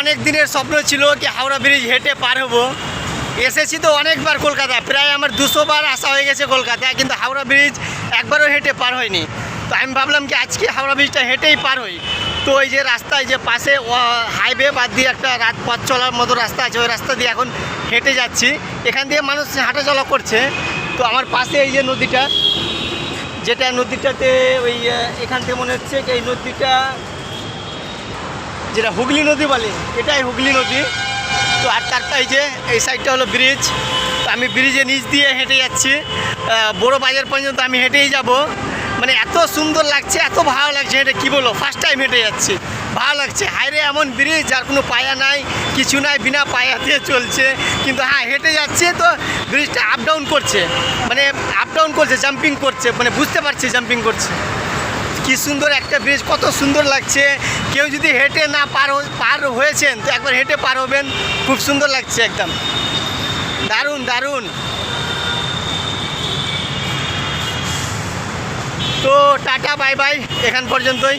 অনেক দিনের স্বপ্ন ছিল কি হাওড়া ব্রিজ হেঁটে পার হব। এসেছি তো অনেকবার কলকাতা, প্রায় আমার দুশো বার আসা হয়ে গেছে কলকাতায় কিন্তু হাওড়া ব্রিজ একবারও হেঁটে পার হয়নি। তো আমি ভাবলাম কি আজকে হাওড়া ব্রিজটা হেঁটেই পার হই। তো ওই যে রাস্তায় যে পাশে হাইওয়ে বাদ দিয়ে একটা রাত পথ চলার মতো রাস্তা আছে, ওই রাস্তা দিয়ে এখন হেঁটে যাচ্ছি। এখান দিয়ে মানুষ হাঁটাচলা করছে। তো আমার পাশে এই যে নদীটা, যেটা নদীটাতে ওই, এখান থেকে মনে হচ্ছে এই নদীটা যেটা হুগলি নদী বলে, এটাই হুগলি নদী। তো আর তারটা এই যে, এই সাইডটা হলো ব্রিজ তো আমি ব্রিজের নিচ দিয়ে হেঁটে যাচ্ছি। বড় বাজার পর্যন্ত আমি হেঁটেই যাব। মানে এত সুন্দর লাগছে, এত ভালো লাগছে হেঁটে, কী বলো ফার্স্ট টাইম হেঁটে যাচ্ছি। ভালো লাগছে। হাইরে এমন ব্রিজ যার কোনো পায়া নাই, কিছু নাই, বিনা পায়া দিয়ে চলছে। কিন্তু হ্যাঁ হেঁটে যাচ্ছে তো ব্রিজটা আপ ডাউন করছে। মানে আপ ডাউন করছে জাম্পিং করছে। মানে বুঝতে পারছি জাম্পিং করছে। কি সুন্দর একটা ব্রিজ কত সুন্দর লাগছে। কেউ যদি হেঁটে না পার পার হয়েছেন, তো একবার হেঁটে পার হবেন। খুব সুন্দর লাগছে একদম। দারুণ দারুণ। তো টাটা বাই বাই এখান পর্যন্তই।